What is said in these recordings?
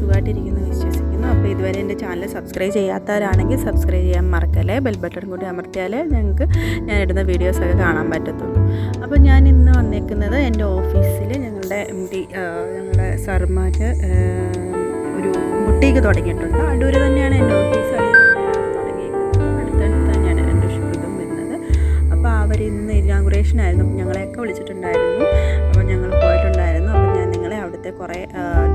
സുഖമായിട്ടിരിക്കുന്നു വിശ്വസിക്കുന്നു. അപ്പോൾ ഇതുവരെ എന്റെ ചാനൽ സബ്സ്ക്രൈബ് ചെയ്യാത്തവരാണെങ്കിൽ സബ്സ്ക്രൈബ് ചെയ്യാൻ മറക്കല്ലേ? ബെൽ ബട്ടൺ കൂടി അമർത്തിയാലേ ഞങ്ങൾക്ക് ഞാൻ ഇടുന്ന വീഡിയോസൊക്കെ കാണാൻ പറ്റത്തുള്ളൂ. അപ്പോൾ ഞാൻ ഇന്ന് വന്നേക്കുന്നത് എന്റെ ഓഫീസിൽ ഞങ്ങളുടെ എം ഡി ഞങ്ങളുടെ സർമാർ ഒരു ബുട്ടീക്ക് തുടങ്ങിയിട്ടുണ്ട്. അടൂർ തന്നെയാണ് എന്റെ ഓഫീസ് ായിരുന്നു അപ്പോൾ അവർ ഇന്ന് ഞങ്ങളെയൊക്കെ വിളിച്ചിട്ടുണ്ടായിരുന്നു. അപ്പോൾ ഞങ്ങൾ പോയിട്ടുണ്ടായിരുന്നു. അപ്പോൾ ഞാൻ നിങ്ങളെ അവിടുത്തെ കുറേ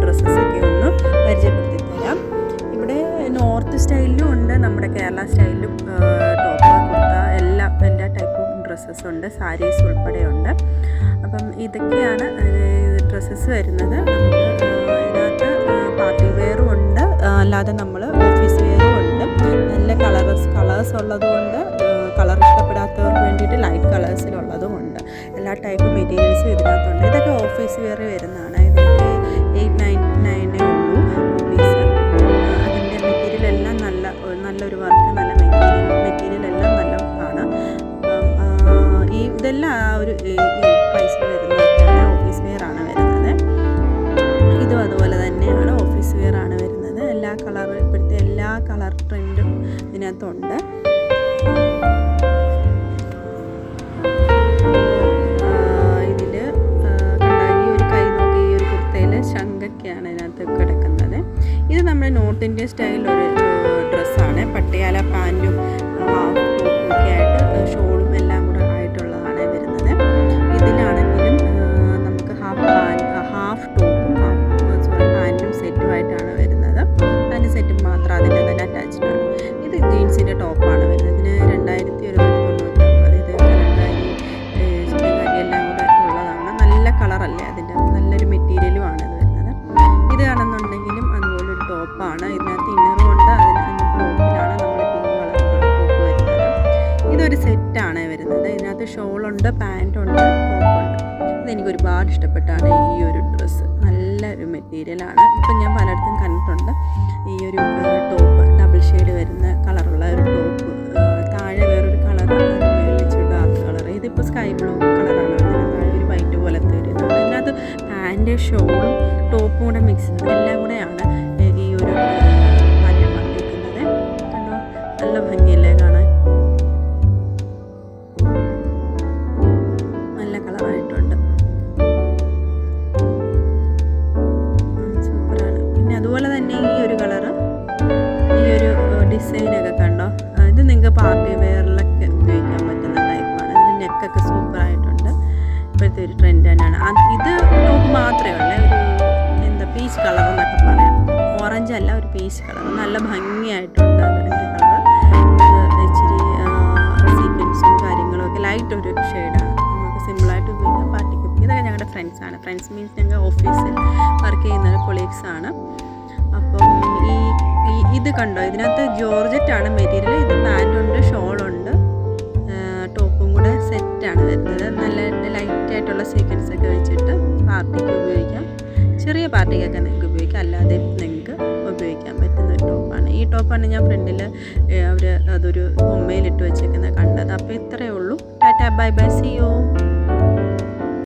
ഡ്രസ്സസ് ഒക്കെ ഒന്ന് പരിചയപ്പെടുത്തി തരാം ഇവിടെ നോർത്ത് സ്റ്റൈലിലും ഉണ്ട് നമ്മുടെ കേരള സ്റ്റൈലിലും ടോപ്പ് കുർത്ത എല്ലാം എല്ലാ ടൈപ്പും ഡ്രസ്സസ് ഉണ്ട് സാരീസ് ഉൾപ്പെടെ ഉണ്ട്. അപ്പം ഇതൊക്കെയാണ് ഡ്രസ്സസ് വരുന്നത്. നമുക്ക് ഇതിനകത്ത് പാർട്ടി വെയറും ഉണ്ട്. അല്ലാതെ നമ്മൾ ഓഫീസ് വെയറും ഉണ്ട്. നല്ല കളേഴ്സ് കളേഴ്സ് ഉള്ളതുകൊണ്ട് കളർ ഇഷ്ടപ്പെടാത്തവർക്ക് വേണ്ടിയിട്ട് ലൈറ്റ് കളേഴ്സിലുള്ളതും ഉണ്ട്. എല്ലാ ടൈപ്പ് മെറ്റീരിയൽസും ഇതിനകത്തുണ്ട്. ഇതൊക്കെ ഓഫീസ് വെയർ വരുന്നതാണ്. ഇതൊക്കെ ഒരു പൈസ വരുന്നതൊക്കെയാണ് ഓഫീസ് വെയർ ആണ് വരുന്നത്. ഇതും അതുപോലെ തന്നെയാണ് ഓഫീസ് വെയർ ആണ് വരുന്നത്. എല്ലാ കളർ ഇപ്പോഴത്തെ എല്ലാ കളർ ട്രെൻഡും ഇതിനകത്തുണ്ട്. ഇത് നമ്മുടെ നോർത്ത് ഇന്ത്യൻ സ്റ്റൈലിൽ ഒരു ഡ്രസ്സാണ് പട്ടിയാല പാന്റും സെറ്റാണ് വരുന്നത്. ഇതിനകത്ത് ഷോളുണ്ട് പാന്റുണ്ട് ടോപ്പുണ്ട്. ഇതെനിക്ക് ഒരുപാട് ഇഷ്ടപ്പെട്ടാണ് ഈ ഒരു ഡ്രസ്സ്. നല്ല ഒരു മെറ്റീരിയലാണ്. ഇപ്പം ഞാൻ പലയിടത്തും കണ്ടിട്ടുണ്ട്. ഈ ഒരു ടോപ്പ് ഡബിൾ ഷെയ്ഡ് വരുന്ന കളറുള്ള ഒരു ടോപ്പ്. താഴെ വേറൊരു കളർ മേളിച്ച് ഡാർക്ക് കളർ ഇതിപ്പോൾ സ്കൈ ബ്ലൂ കളറാണ്. താഴെ ഒരു വൈറ്റ് പോലത്തെ ഒരു അതിനകത്ത് പാന്റ് ഷോളും ടോപ്പും കൂടെ മിക്സ് എല്ലാം കൂടെയാണ് ഈ ഒരു മാറ്റം വന്നിരിക്കുന്നത്. കണ്ടോ? നല്ല ഭംഗിയല്ലേ കാണാൻ? ഇത് ടോപ്പ് മാത്രമേ ഉള്ളേ. ഒരു എന്താ പീച്ച് കളർ എന്നൊക്കെ പറയാം. ഓറഞ്ച് അല്ല ഒരു പീച്ച് കളർ നല്ല ഭംഗിയായിട്ടുണ്ട് അതിന്റെ കളർ ഇച്ചിരി സീക്വൻസും കാര്യങ്ങളും ഒക്കെ ലൈറ്റ് ഒരു ഷെയ്ഡാണ് നമുക്ക് സിമ്പിളായിട്ട് ഉപയോഗിക്കാം. പാർട്ടിക്ക് ഇതൊക്കെ ഞങ്ങളുടെ ഫ്രണ്ട്സാണ് ഫ്രണ്ട്സ് മീൻസ് ഞങ്ങൾ ഓഫീസിൽ വർക്ക് ചെയ്യുന്ന കൊളീഗ്സ് ആണ്. അപ്പം ഈ ഇത് കണ്ടോ? ഇതിനകത്ത് ജോർജറ്റാണ് മെറ്റീരിയൽ ഇത് പാന്റുണ്ട് കൂടെ സെറ്റാണ് വരുന്നത്. നല്ല ലൈറ്റ് ആയിട്ടുള്ള സീക്വൻസ് ഒക്കെ വെച്ചിട്ട് പാർട്ടിക്ക് ഉപയോഗിക്കാം. ചെറിയ പാർട്ടിക്കൊക്കെ നിങ്ങൾക്ക് ഉപയോഗിക്കാം. അല്ലാതെ നിങ്ങൾക്ക് ഉപയോഗിക്കാൻ പറ്റുന്ന ഒരു ടോപ്പാണ് ഈ ടോപ്പാണ് ഞാൻ ഫ്രണ്ടിൽ അവർ അതൊരു ബൊമ്മയിലിട്ട് വെച്ചേക്കുന്നത് കണ്ടത്. അപ്പോൾ ഇത്രയേ ഉള്ളൂ. Ta-ta bye bye. See you